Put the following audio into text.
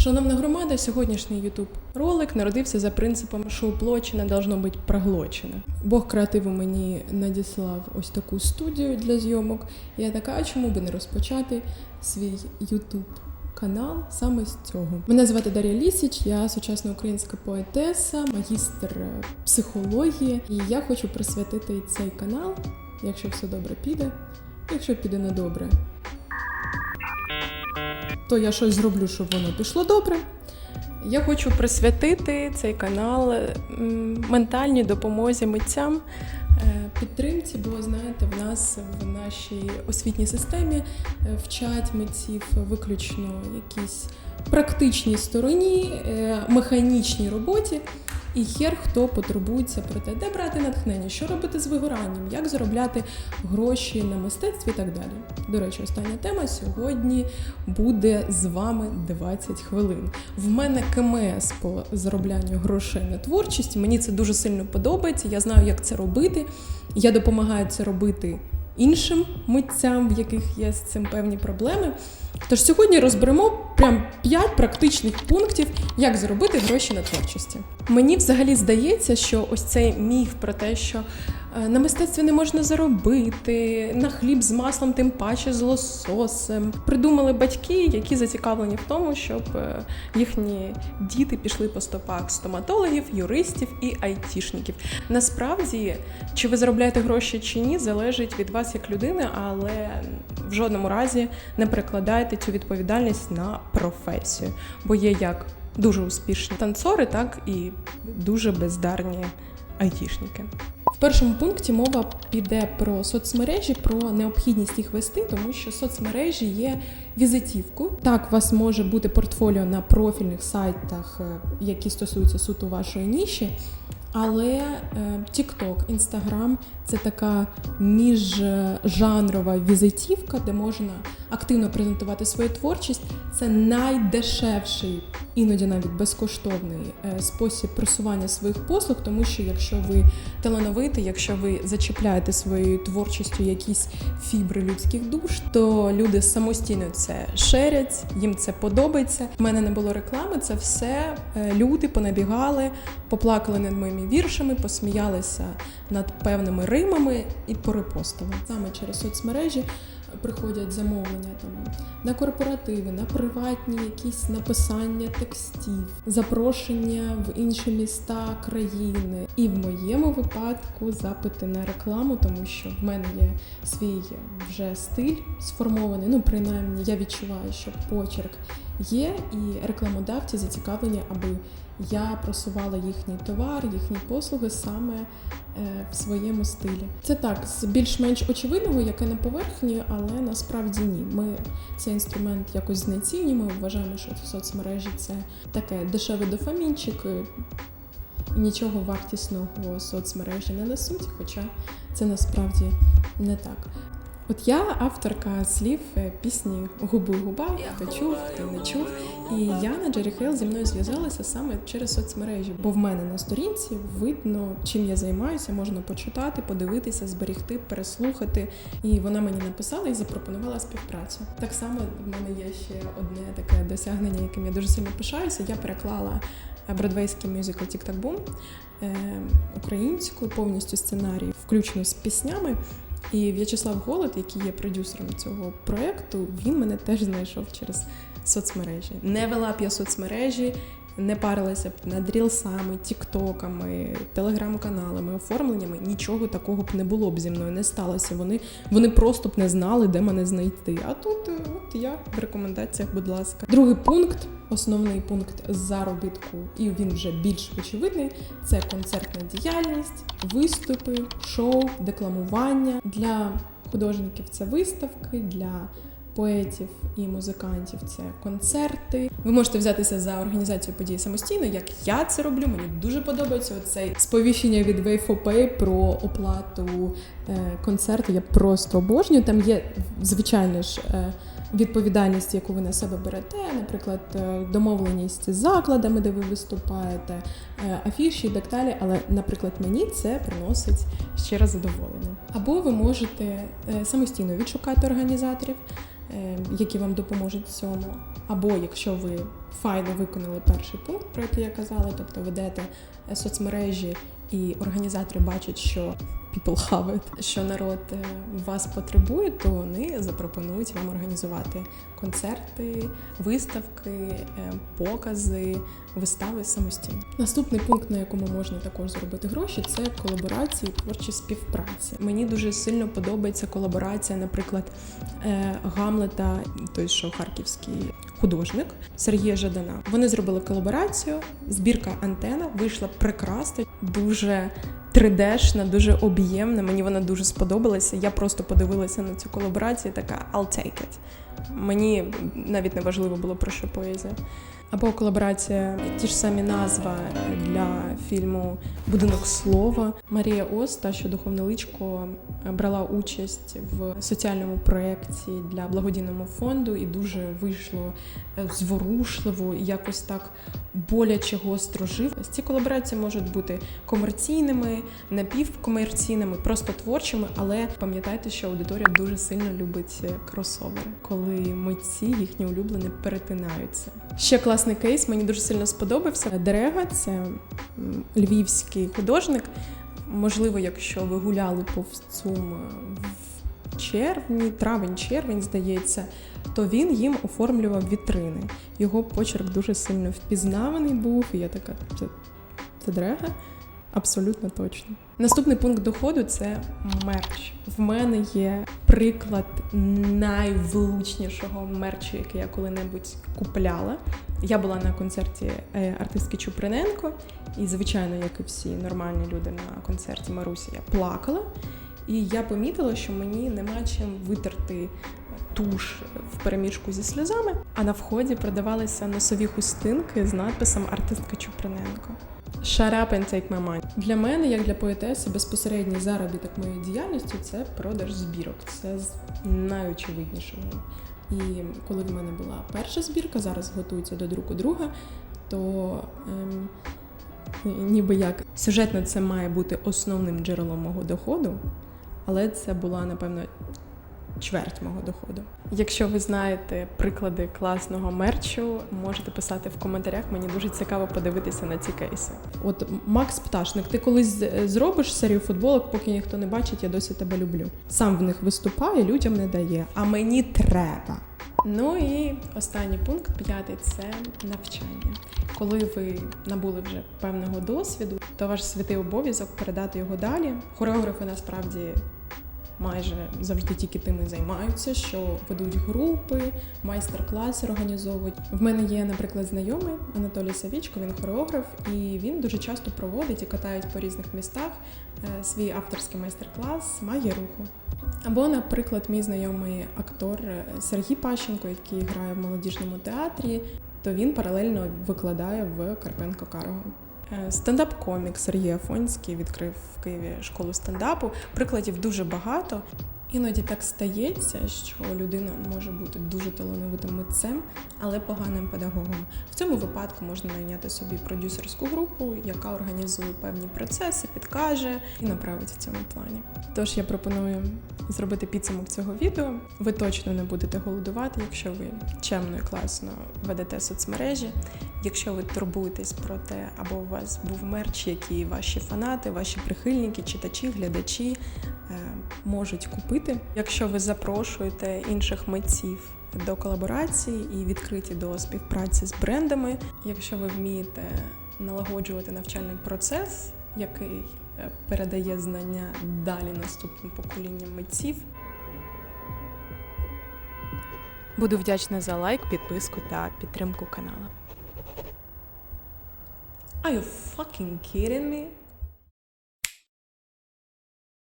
Шановна громада, сьогоднішній ютуб ролик народився за принципом, що уплочене должно бути проглочене. Бог креативу мені надіслав ось таку студію для зйомок. Я така, а чому би не розпочати свій ютуб канал саме з цього. Мене звати Дар'я Лісіч, я сучасна українська поетеса, магістр психології, і я хочу присвятити цей канал, якщо все добре піде, якщо піде не добре, то я щось зроблю, щоб воно пішло добре. Я хочу присвятити цей канал ментальній допомозі митцям, е, підтримці, бо знаєте, в нас в нашій освітній системі е, вчать митців виключно якісь практичній стороні, е, механічній роботі. І хер хто потурбується про те, де брати натхнення, що робити з вигоранням, як заробляти гроші на мистецтві і так далі. До речі, остання тема сьогодні буде з вами 20 хвилин. В мене КМС по зароблянню грошей на творчість. Мені це дуже сильно подобається. Я знаю, як це робити. Я допомагаю це робити іншим митцям, в яких є з цим певні проблеми. Тож сьогодні розберемо прям 5 практичних пунктів, як заробити гроші на творчості. Мені взагалі здається, що ось цей міф про те, що на мистецтві не можна заробити, на хліб з маслом, тим паче з лососем. Придумали батьки, які зацікавлені в тому, щоб е, їхні діти пішли по стопах стоматологів, юристів і айтішників. Насправді, чи ви заробляєте гроші чи ні, залежить від вас як людини, але в жодному разі не перекладайте цю відповідальність на професію, бо є як дуже успішні танцори, так і дуже бездарні айтішники. Першому пункті мова піде про соцмережі, про необхідність їх вести, тому що соцмережі є візитівкою. Так, у вас може бути портфоліо на профільних сайтах, е, які стосуються суто вашої ніші. Але е, TikTok, Instagram – це така міжжанрова візитівка, де можна активно презентувати свою творчість. Це найдешевший, іноді навіть безкоштовний е, спосіб просування своїх послуг, тому що якщо ви талановитий, якщо ви зачіпляєте своєю творчістю якісь фібри людських душ, то люди самостійно це шерять, їм це подобається. У мене не було реклами, це все е, люди понабігали, поплакали над моїми віршами, посміялися над певними римами і порепостили. Саме через соцмережі приходять замовлення там на корпоративи, на приватні якісь написання текстів, запрошення в інші міста країни. І в моєму випадку запити на рекламу, тому що в мене є свій вже стиль сформований. Ну, принаймні, я відчуваю, що почерк є, і рекламодавці зацікавлені, аби я просувала їхній товар, їхні послуги саме е, в своєму стилі. Це так, з більш-менш очевидного, яке на поверхні, але насправді ні. Ми цей інструмент якось знецінюємо. Вважаємо, що в соцмережі це таке дешевий дофамінчик. е, Нічого вартісного соцмережі не несуть, хоча це насправді не так. От я авторка слів е, пісні Губи губа, хто чув, хто не чув. І Яна Джері Хейл зі мною зв'язалася саме через соцмережі, бо в мене на сторінці видно, чим я займаюся, можна почитати, подивитися, зберігти, переслухати. І вона мені написала і запропонувала співпрацю. Так само в мене є ще одне таке досягнення, яким я дуже сильно пишаюся. Я переклала е, бродвейський мюзикл Тік-так бум е, українською повністю сценарій, включно з піснями. І В'ячеслав Голод, який є продюсером цього проєкту, він мене теж знайшов через соцмережі. Не вела б я соцмережі, не парилася б над рілсами, тіктоками, телеграм-каналами, оформленнями. Нічого такого б не було б зі мною, не сталося. Вони, вони просто б не знали, де мене знайти. А тут е, от я в рекомендаціях, будь ласка. Другий пункт, основний пункт заробітку, і він вже більш очевидний. Це концертна діяльність, виступи, шоу, декламування для художників. Це виставки для поетів і музикантів це концерти. Ви можете взятися за організацію подій самостійно, як я це роблю. Мені дуже подобається оцей сповіщення від Wave4Pay про оплату е, концерту. Я просто обожнюю. Там є звичайно ж. Е, Відповідальність, яку ви на себе берете, наприклад, е, домовленість з закладами, де ви виступаєте, афіші і так далі. Але, наприклад, мені це приносить щире задоволення. Або ви можете самостійно відшукати організаторів, які вам допоможуть цьому. Або якщо ви файно виконали перший пункт, про який я казала, тобто ведете е, соцмережі і організатори бачать, що people have it, що народ е, вас потребує, то вони запропонують вам організувати концерти, виставки, е, покази, вистави самостійно. Наступний пункт, на якому можна також заробити гроші, це колаборації, творчі співпраці. Мені дуже сильно подобається колаборація, наприклад, е, Гамлета, той, що харківський художник Сергія Жадана. Вони зробили колаборацію. Збірка антена вийшла прекрасно, дуже 3D-шна, дуже об'ємна. Мені вона дуже сподобалася. Я просто подивилася на цю колаборацію. Така I'll take it. Мені навіть не важливо було про що поезія. Або колаборація, ті ж самі назва для фільму Будинок слова. Марія Ос, та що духовне личко, брала участь в соціальному проєкті для благодійного фонду і дуже вийшло зворушливо і якось так боляче гостро жив. Ці колаборації можуть бути комерційними, напівкомерційними, просто творчими, але пам'ятайте, що аудиторія дуже сильно любить е, кросовери, коли митці їхні улюблені перетинаються. Ще класний кейс, мені дуже сильно сподобався. Дерега це львівський художник. Можливо, якщо ви гуляли повз в червні, травень-червень, здається, то він їм оформлював вітрини. Його почерк дуже сильно впізнаваний був, і я така, це, це дрега? Абсолютно точно. Наступний пункт доходу це мерч. В мене є приклад найвлучнішого мерчу, який я коли-небудь купляла. Я була на концерті е, артистки Чуприненко, і, звичайно, як і всі нормальні люди на концерті Марусі, я плакала. І я помітила, що мені нема чим витерти туш в переміжку зі сльозами. А на вході продавалися носові хустинки з надписом Артистка Чуприненко. Shut up and take my money. Для мене, як для поетеси, безпосередній заробіток моєї діяльності це продаж збірок. Це з найочевиднішого. І коли в мене була перша збірка, зараз готується до друку друга, то ем, ніби як сюжетно це має бути основним джерелом мого доходу, але це була, напевно, чверть мого доходу. Якщо ви знаєте приклади класного мерчу, можете писати в коментарях. Мені дуже цікаво подивитися на ці кейси. От Макс Пташник, ти колись е, зробиш серію футболок, поки ніхто не бачить, я досі тебе люблю. Сам в них виступає, людям не дає. А мені треба. Ну і останній пункт, п'ятий це навчання. Коли ви набули вже певного досвіду, то ваш святий обов'язок передати його далі. Хореографи насправді майже завжди тільки тим і займаються, що ведуть групи, майстер-класи організовують. В мене є, наприклад, знайомий Анатолій Савічко, він хореограф, і він дуже часто проводить і катають по різних містах е, свій авторський майстер-клас Магія руху. Або, наприклад, мій знайомий актор е, Сергій Пащенко, який грає в молодіжному театрі, то він паралельно викладає в Карпенко Карого. Е, Стендап-комік Сергій Афонський відкрив в Києві школу стендапу. Прикладів дуже багато. Іноді так стається, що людина може бути дуже талановитим митцем, але поганим педагогом. В цьому випадку можна найняти собі продюсерську групу, яка організує певні процеси, підкаже і направить в цьому плані. Тож я пропоную зробити підсумок цього відео. Ви точно не будете голодувати, якщо ви чемно і класно ведете соцмережі. Якщо ви турбуєтесь про те, або у вас був мерч, який ваші фанати, ваші прихильники, читачі, глядачі е, можуть купити. Якщо ви запрошуєте інших митців до колаборації і відкриті до співпраці з брендами, якщо ви вмієте налагоджувати навчальний процес, який е, передає знання далі наступним поколінням митців. Буду вдячна за лайк, підписку та підтримку каналу. Are you fucking kidding me?